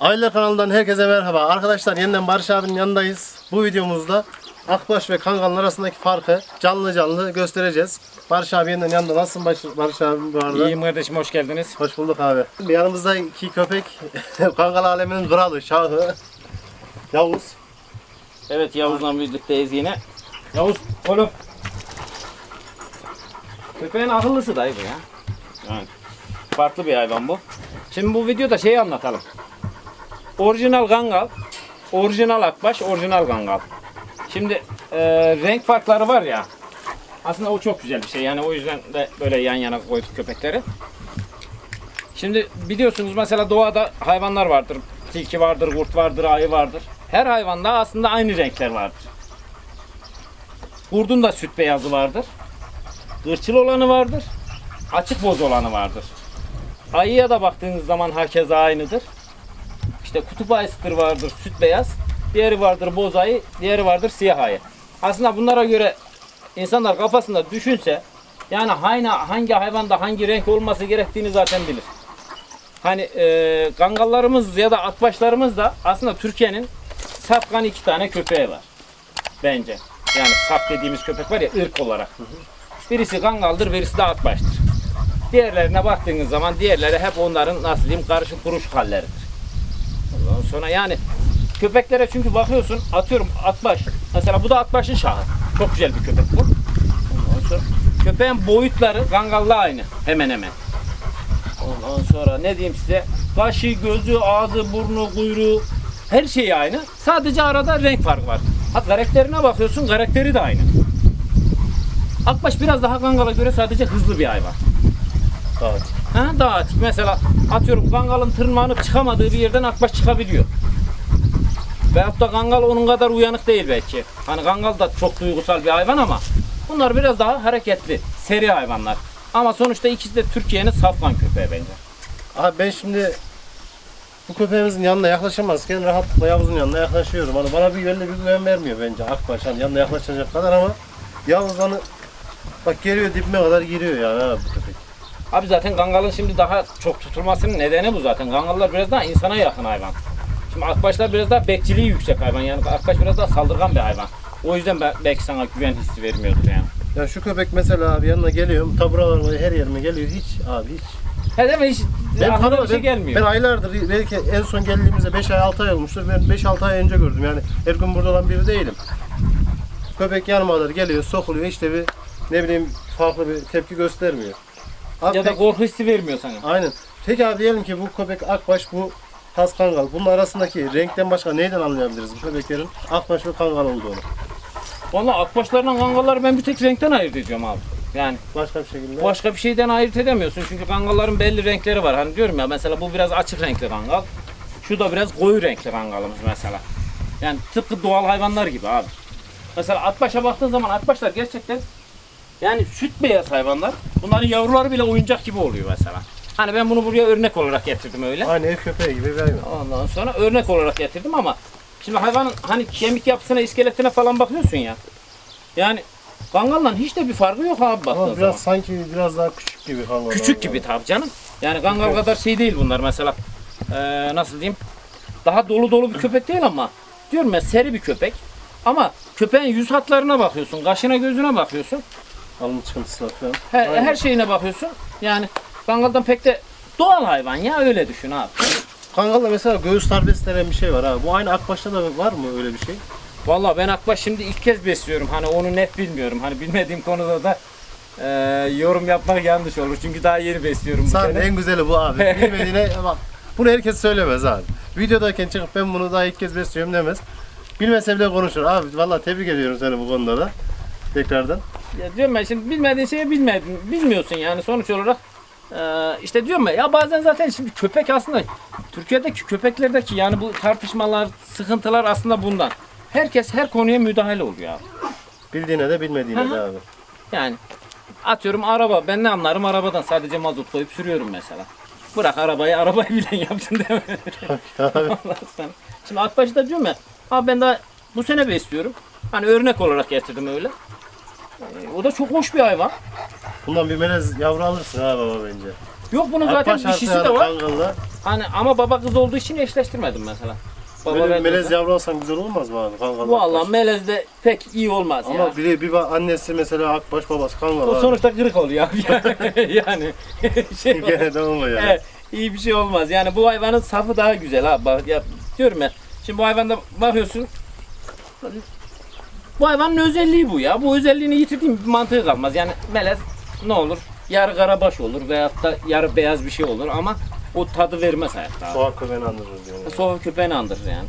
Aileler kanalından herkese merhaba. Arkadaşlar yeniden Barış abinin yanındayız. Bu videomuzda Akbaş ve Kangal'ın arasındaki farkı canlı canlı göstereceğiz. Barış abi yeniden yanında. Nasılsın Barış, Barış abi bu arada? İyiyim kardeşim hoş geldiniz. Hoş bulduk abi. Yanımızda iki köpek. Kangal aleminin kralı, şahı. Yavuz. Evet Yavuz'la birlikteyiz yine. Yavuz oğlum. Köpeğin akıllısı dayı bu ya. Yani farklı bir hayvan bu. Şimdi bu videoda şeyi anlatalım. Orijinal Kangal, orijinal Akbaş, orijinal Kangal. Şimdi e, renk farkları var ya. Aslında o çok güzel bir şey. Yani o yüzden de böyle yan yana koyduk köpekleri. Şimdi biliyorsunuz mesela doğada hayvanlar vardır. Tilki vardır, kurt vardır, ayı vardır. Her hayvanda aslında aynı renkler vardır. Kurdun da süt beyazı vardır. Kırçıl olanı vardır. Açık boz olanı vardır. Ayıya da baktığınız zaman herkese aynıdır. İşte kutup ayısıdır vardır süt beyaz. Diğeri vardır boz ayı, diğeri vardır siyah ayı. Aslında bunlara göre insanlar kafasında düşünse yani hangi, hangi hayvanda hangi renk olması gerektiğini zaten bilir. Hani e, kangallarımız ya da atbaşlarımız da aslında Türkiye'nin safkan iki tane köpeği var. Bence. Yani saf dediğimiz köpek var ya ırk olarak. Birisi kangaldır, birisi de atbaştır. Diğerlerine baktığınız zaman diğerleri hep onların nasıl diyeyim karışık kuruş halleridir. Ondan sonra yani köpeklere çünkü bakıyorsun atıyorum atbaş. Mesela bu da atbaşın şahı. Çok güzel bir köpek bu. Ondan sonra köpeğin boyutları kangalla aynı hemen hemen. Ondan sonra ne diyeyim size? Kaşı, gözü, ağzı, burnu, kuyruğu her şey aynı. Sadece arada renk farkı var. Ha karakterine bakıyorsun karakteri de aynı. Akbaş biraz daha Kangal'a göre sadece hızlı bir hayvan. Evet. Ha, daha atik. Mesela atıyorum Kangal'ın tırmanıp çıkamadığı bir yerden Akbaş çıkabiliyor. Veyahut da Kangal onun kadar uyanık değil belki. Hani Kangal da çok duygusal bir hayvan ama bunlar biraz daha hareketli, seri hayvanlar. Ama sonuçta ikisi de Türkiye'nin safkan köpeği bence. Abi ben şimdi bu köpeğimizin yanına yaklaşamazken rahatlıkla Yavuz'un yanına yaklaşıyorum. Hani bana bir yönde bir güven vermiyor bence Akbaş. Hani yanına yaklaşacak kadar ama Yavuz hani bak geliyor dibime kadar giriyor yani abi bu köpek. Abi zaten Kangal'ın şimdi daha çok tutulmasının nedeni bu zaten. Kangallar biraz daha insana yakın hayvan. Şimdi Akbaşlar biraz daha bekçiliği yüksek hayvan. Yani Akbaş biraz daha saldırgan bir hayvan. O yüzden ben, belki sana güven hissi vermiyordur yani. Ya şu köpek mesela abi yanına geliyorum taburalarıma her yerime geliyor hiç abi hiç. He değil mi? Hiç Ben aklına bir şey gelmiyor. Ben aylardır belki en son geldiğimizde 5 ay 6 ay olmuştur. Ben 5-6 ay önce gördüm yani her gün burada olan biri değilim. Köpek yanıma kadar geliyor sokuluyor işte bir ne bileyim farklı bir tepki göstermiyor. Abi ya da pek- korku hissi vermiyor sana. Aynen. Peki abi diyelim ki bu köpek akbaş bu tas kangal. Bunun arasındaki renkten başka neyden anlayabiliriz bu köpeklerin akbaş ve kangal olduğunu? Valla Akbaşlarla Kangalları ben bir tek renkten ayırt ediyorum abi. Yani Başka bir şekilde. başka bir şeyden ayırt edemiyorsun. Çünkü kangalların belli renkleri var. Hani diyorum ya mesela bu biraz açık renkli kangal. Şu da biraz koyu renkli kangalımız mesela. Yani tıpkı doğal hayvanlar gibi abi. Mesela atbaşa baktığın zaman atbaşlar gerçekten yani süt beyaz hayvanlar. Bunların yavruları bile oyuncak gibi oluyor mesela. Hani ben bunu buraya örnek olarak getirdim öyle. Aynı ev köpeği gibi bir hayvan. Ondan sonra örnek olarak getirdim ama şimdi hayvanın hani kemik yapısına, iskeletine falan bakıyorsun ya. Yani kangaldan hiç de bir farkı yok abi baktığın Ama zaman. biraz sanki biraz daha küçük gibi kangal. Küçük gibi tabii canım. Yani kangal kadar şey değil bunlar mesela. Ee, nasıl diyeyim? Daha dolu dolu bir köpek değil ama diyorum ya seri bir köpek. Ama köpeğin yüz hatlarına bakıyorsun, kaşına gözüne bakıyorsun. Alın çıkıntısı falan. Her, Aynen. her şeyine bakıyorsun. Yani kangaldan pek de doğal hayvan ya öyle düşün abi. Kangalda mesela göğüs serbest denen bir şey var abi. Bu aynı akbaşta da var mı öyle bir şey? Vallahi ben Akbaş şimdi ilk kez besliyorum. Hani onu net bilmiyorum. Hani bilmediğim konuda da e, yorum yapmak yanlış olur. Çünkü daha yeni besliyorum bu sene. en güzeli bu abi. Bilmediğine bak. Bunu herkes söylemez abi. Videodayken çıkıp ben bunu daha ilk kez besliyorum demez. Bilmese bile konuşur. Abi vallahi tebrik ediyorum seni bu konuda da. Tekrardan. Ya diyorum ben şimdi bilmediğin şeyi bilmedin, bilmiyorsun yani sonuç olarak. e, işte diyorum ya, ya bazen zaten şimdi köpek aslında Türkiye'deki köpeklerdeki yani bu tartışmalar, sıkıntılar aslında bundan. Herkes her konuya müdahale oluyor abi. Bildiğine de bilmediğine de abi. Yani atıyorum araba ben ne anlarım arabadan sadece mazot koyup sürüyorum mesela. Bırak arabayı arabayı bilen yapsın değil mi? Abi. Ondan sonra- Şimdi diyorum ya abi ben daha bu sene besliyorum. Hani örnek olarak getirdim öyle. Ee, o da çok hoş bir hayvan. Bundan bir melez yavru alırsın ha baba bence. Yok bunun zaten Akbaş dişisi de yani var. Kangal'la. Hani ama baba kız olduğu için eşleştirmedim mesela. Baba Böyle ve melez kız. yavru alsan güzel olmaz mı abi Kangal'la? Vallahi akbaş? melezde pek iyi olmaz Ama ya. bir, bir ba- annesi mesela akbaş babası kangal O abi. sonuçta kırık oluyor abi. yani şey Gene de olmuyor yani. Evet, iyi bir şey olmaz. Yani bu hayvanın safı daha güzel ha. Bak ya diyorum ya. Şimdi bu hayvanda bakıyorsun. Bu hayvanın özelliği bu ya. Bu özelliğini yitirdiğim bir mantığı kalmaz. Yani melez ne olur? Yarı karabaş olur veyahut da yarı beyaz bir şey olur ama o tadı vermez hayatta. abi. Soğuk köpeğini andırır diyor. Yani. Soğuk köpeğini andırır yani.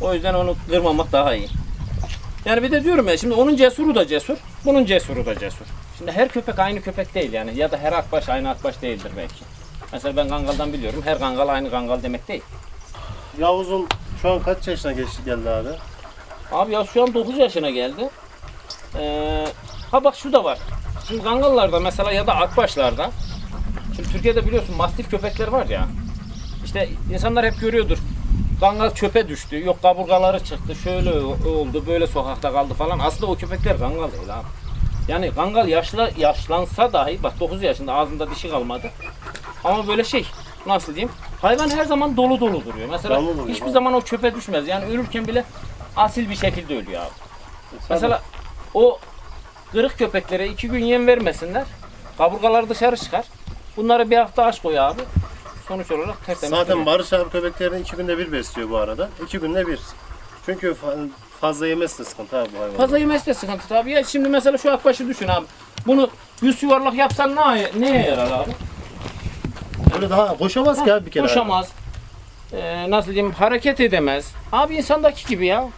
O yüzden onu kırmamak daha iyi. Yani bir de diyorum ya şimdi onun cesuru da cesur, bunun cesuru da cesur. Şimdi her köpek aynı köpek değil yani ya da her akbaş aynı akbaş değildir belki. Mesela ben Kangal'dan biliyorum her Kangal aynı Kangal demek değil. Yavuz'un şu an kaç yaşına geçti geldi abi? Abi ya şu an 9 yaşına geldi. Ee, ha bak şu da var. Şimdi Kangallarda mesela ya da akbaşlarda Şimdi Türkiye'de biliyorsun mastif köpekler var ya. İşte insanlar hep görüyordur. Kangal çöpe düştü. Yok kaburgaları çıktı. Şöyle oldu. Böyle sokakta kaldı falan. Aslında o köpekler kangal değil abi. Yani kangal yaşla, yaşlansa dahi bak 9 yaşında ağzında dişi kalmadı. Ama böyle şey nasıl diyeyim? Hayvan her zaman dolu dolu duruyor. Mesela duruyor, hiçbir ha. zaman o çöpe düşmez. Yani ölürken bile asil bir şekilde ölüyor abi. Mesela o kırık köpeklere iki gün yem vermesinler. Kaburgaları dışarı çıkar. Bunları bir hafta aç koy abi. Sonuç olarak tertemiz zaten duruyor. Barış abi köpeklerini iki günde bir besliyor bu arada. İki günde bir. Çünkü fa- fazla yemezse sıkıntı abi bu hayvan. Fazla yemesi de sıkıntı tabii. Ya şimdi mesela şu akbaşı düşün abi. Bunu yüz yuvarlak yapsan ne, neye yarar abi? Öyle daha koşamaz ki abi bir kere. Koşamaz. Ee, nasıl diyeyim hareket edemez. Abi insandaki gibi ya.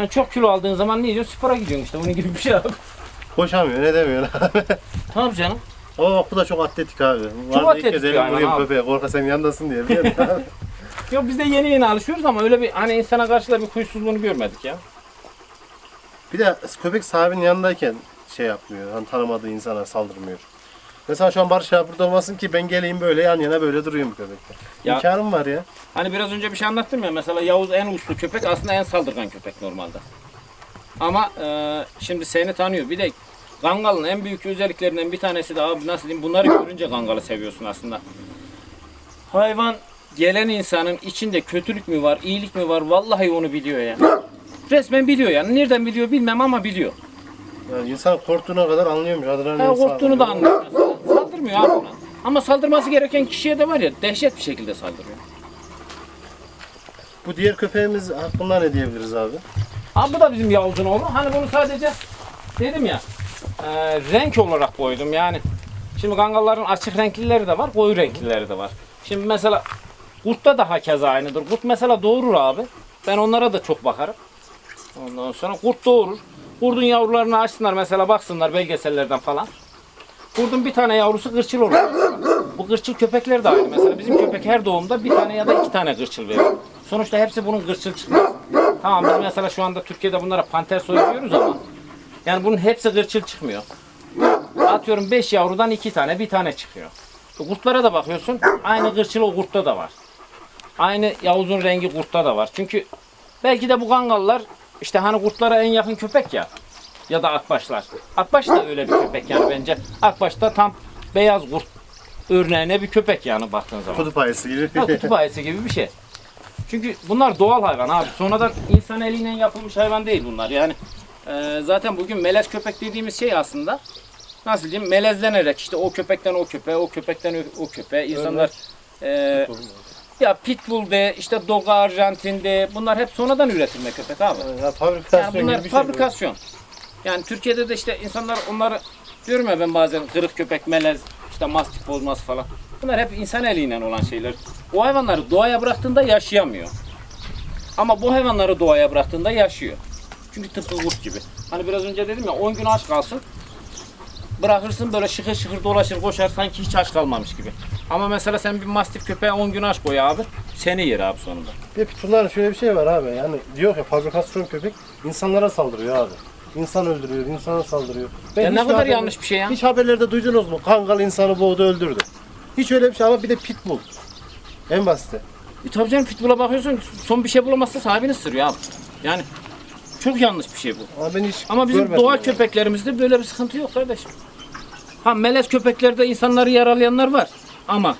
Yani çok kilo aldığın zaman ne diyorsun? Spora gidiyorsun işte. Onun gibi bir şey abi. Koşamıyor ne demiyor abi. Tamam canım. Ama bak bu da çok atletik abi. Çok Vardı ilk atletik kez bir elim hayvan vurayım abi. köpeğe. Korka senin yanındasın diye. biliyor musun abi? Yok biz de yeni yeni alışıyoruz ama öyle bir hani insana karşı da bir huysuzluğunu görmedik ya. bir de köpek sahibinin yanındayken şey yapmıyor. Hani tanımadığı insana saldırmıyor. Mesela şu an Barış abi burada olmasın ki ben geleyim böyle yan yana böyle duruyorum köpekle. Ya- İmkanım var ya. Hani biraz önce bir şey anlattım ya mesela Yavuz en uslu köpek aslında en saldırgan köpek normalde. Ama e, şimdi seni tanıyor. Bir de Kangal'ın en büyük özelliklerinden bir tanesi de abi nasıl diyeyim bunları görünce Kangal'ı seviyorsun aslında. Hayvan gelen insanın içinde kötülük mü var, iyilik mi var vallahi onu biliyor ya. Resmen biliyor yani. Nereden biliyor bilmem ama biliyor. Yani insan korktuğuna kadar anlıyormuş. Adrenalin Ha, korktuğunu da sağlıyor. anlıyor. Saldırmıyor abi. Ama saldırması gereken kişiye de var ya dehşet bir şekilde saldırıyor. Bu diğer köpeğimiz hakkında ne diyebiliriz abi? Abi bu da bizim Yavuz'un oğlu. Hani bunu sadece dedim ya e, renk olarak koydum yani. Şimdi kangalların açık renklileri de var, koyu renklileri de var. Şimdi mesela kurtta da hakeza aynıdır. Kurt mesela doğurur abi. Ben onlara da çok bakarım. Ondan sonra kurt doğurur. Kurdun yavrularını açsınlar mesela baksınlar belgesellerden falan. Kurdun bir tane yavrusu kırçıl olur. Bu kırçıl köpekler de aynı. Mesela bizim köpek her doğumda bir tane ya da iki tane kırçıl veriyor. Sonuçta hepsi bunun kırçıl çıkmaz. Tamam biz mesela şu anda Türkiye'de bunlara panter soyuyoruz ama yani bunun hepsi kırçıl çıkmıyor. Atıyorum 5 yavrudan 2 tane, bir tane çıkıyor. Kurtlara da bakıyorsun. Aynı kırçıl o kurtta da var. Aynı Yavuz'un rengi kurtta da var. Çünkü belki de bu kangallar işte hani kurtlara en yakın köpek ya. Ya da akbaşlar. Akbaş da öyle bir köpek yani bence. Akbaş da tam beyaz kurt örneğine bir köpek yani baktığın zaman. Kutup ayısı gibi. Ha, kutup ayısı gibi bir şey. Çünkü bunlar doğal hayvan abi. Sonradan insan eliyle yapılmış hayvan değil bunlar. Yani e, zaten bugün melez köpek dediğimiz şey aslında nasıl diyeyim melezlenerek işte o köpekten o köpeğe, o köpekten o- o köpeğe insanlar e, ya pitbull de işte doga arjantin de bunlar hep sonradan üretilme köpek abi. ya fabrikasyon Yani bunlar gibi bir şey. fabrikasyon. Yani Türkiye'de de işte insanlar onları diyorum ya ben bazen kırık köpek, melez, işte mastik bozması falan. Bunlar hep insan eliyle olan şeyler. O hayvanları doğaya bıraktığında yaşayamıyor. Ama bu hayvanları doğaya bıraktığında yaşıyor. Çünkü tıpkı kurt gibi. Hani biraz önce dedim ya 10 gün aç kalsın. Bırakırsın böyle şıkır şıkır dolaşır koşar sanki hiç aç kalmamış gibi. Ama mesela sen bir mastif köpeğe 10 gün aç koy abi. Seni yer abi sonunda. Bir de şöyle bir şey var abi. Yani diyor ki fabrikasyon köpek insanlara saldırıyor abi. İnsan öldürüyor, insana saldırıyor. Ben Ya ne hiç kadar haber- yanlış bir şey ya. Hiç haberlerde duydunuz mu? Kangal insanı boğdu öldürdü. Hiç öyle bir şey ama bir de pitbull. En basiti. E tabii canım pitbull'a bakıyorsun son bir şey bulamazsa sahibini ısırıyor abi. Yani çok yanlış bir şey bu. Ama ben hiç Ama bizim görmedim doğal yani. köpeklerimizde böyle bir sıkıntı yok kardeşim. Ha melez köpeklerde insanları yaralayanlar var. Ama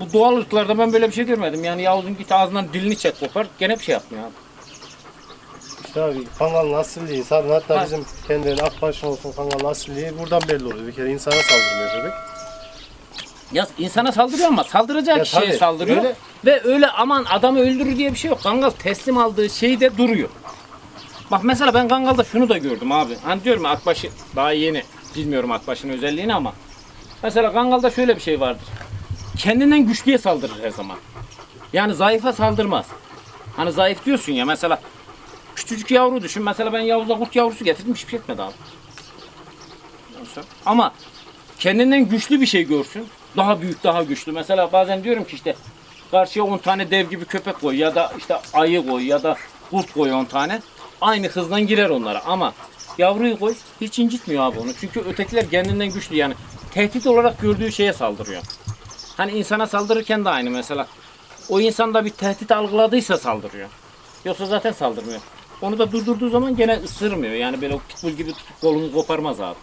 Bu doğal ırklarda ben böyle bir şey görmedim. Yani Yavuz'un git ağzından dilini çek kopar gene bir şey yapmıyor abi. İşte abi kangalın asilliği zaten hatta Ha. bizim kendilerine akbaşın olsun kangalın asilliği buradan belli oluyor. Bir kere insana saldırmıyor köpek. Ya insana saldırıyor ama saldıracağı Ya kişiye tabii, saldırıyor. öyle. Ve öyle aman adamı öldürür diye bir şey yok. Kangal teslim aldığı şeyde duruyor. Bak mesela ben Kangal'da şunu da gördüm abi. Hani diyorum ya Akbaş'ı daha yeni. Bilmiyorum Akbaş'ın özelliğini ama. Mesela Kangal'da şöyle bir şey vardır. Kendinden güçlüye saldırır her zaman. Yani zayıfa saldırmaz. Hani zayıf diyorsun ya mesela küçücük yavru düşün. Mesela ben Yavuz'a kurt yavrusu getirdim hiçbir şey etmedi abi. Ama kendinden güçlü bir şey görsün. Daha büyük, daha güçlü. Mesela bazen diyorum ki işte karşıya 10 tane dev gibi köpek koy ya da işte ayı koy ya da kurt koy 10 tane. Aynı hızdan girer onlara ama yavruyu koy hiç incitmiyor abi onu. Çünkü ötekiler kendinden güçlü yani tehdit olarak gördüğü şeye saldırıyor. Hani insana saldırırken de aynı mesela. O insanda bir tehdit algıladıysa saldırıyor. Yoksa zaten saldırmıyor. Onu da durdurduğu zaman gene ısırmıyor. Yani böyle o pitbull gibi tutup kolunu koparmaz abi.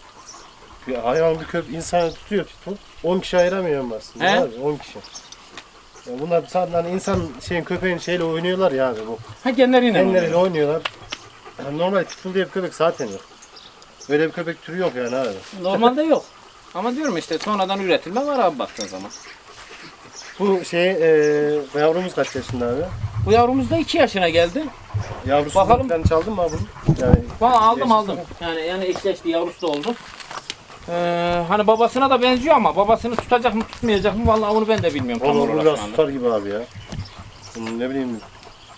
Bir hayvan bir köpek insanı tutuyor pitbull. 10 kişi ayıramıyor aslında He? abi 10 kişi. Ya bunlar zaten hani insan şeyin köpeğin şeyle oynuyorlar ya abi bu. Ha genleriyle Kendileriyle oynuyor. oynuyorlar. Yani normal pitbull diye bir köpek zaten yok. Öyle bir köpek türü yok yani abi. Normalde yok. Ama diyorum işte sonradan üretilme var abi baktığın zaman. Bu şey eee yavrumuz kaç yaşında abi? Bu yavrumuz da 2 yaşına geldi. Yavrusu Bakalım. falan çaldın mı abi bunu? Yani Valla aldım aldım. Yani yani eşleşti yavrusu da oldu. Ee, hani babasına da benziyor ama babasını tutacak mı tutmayacak mı vallahi onu ben de bilmiyorum tam olarak biraz şu anda. tutar gibi abi ya. Bunun ne bileyim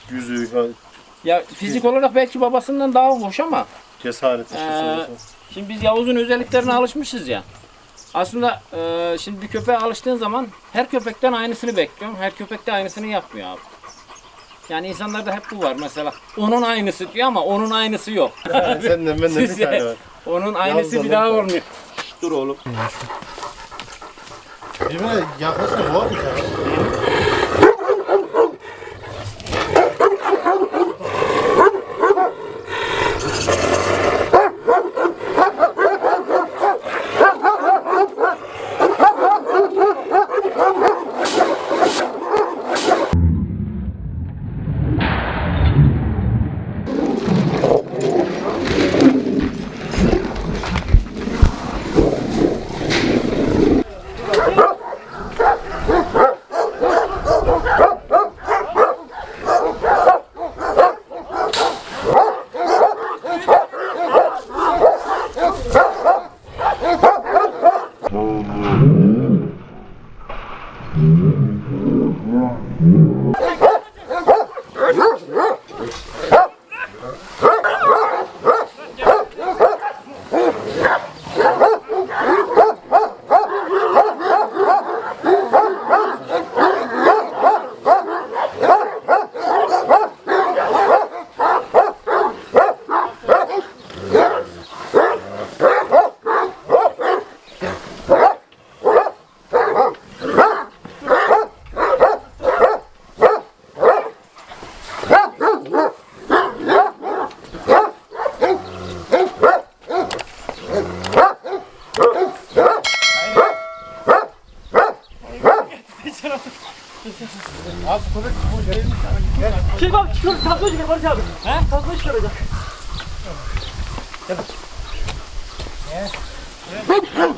yüzü, ha- Ya fizik olarak belki babasından daha hoş ama cesareti, Ee, şimdi biz Yavuz'un özelliklerine alışmışız ya. Aslında e, şimdi bir köpeğe alıştığın zaman her köpekten aynısını bekliyorum. Her köpek de aynısını yapmıyor abi. Yani insanlarda hep bu var mesela. Onun aynısı diyor ama onun aynısı yok. Senden benden bir Size- tane var. Onun aynısı Yavuz'dan bir bir daha olmuyor. Dur oğlum. Birbirine yaklaşık var mı tane? Şey bak çıkıyor, tablo çıkıyor Barış abi. He? Tablo çıkaracak. Allah Allah.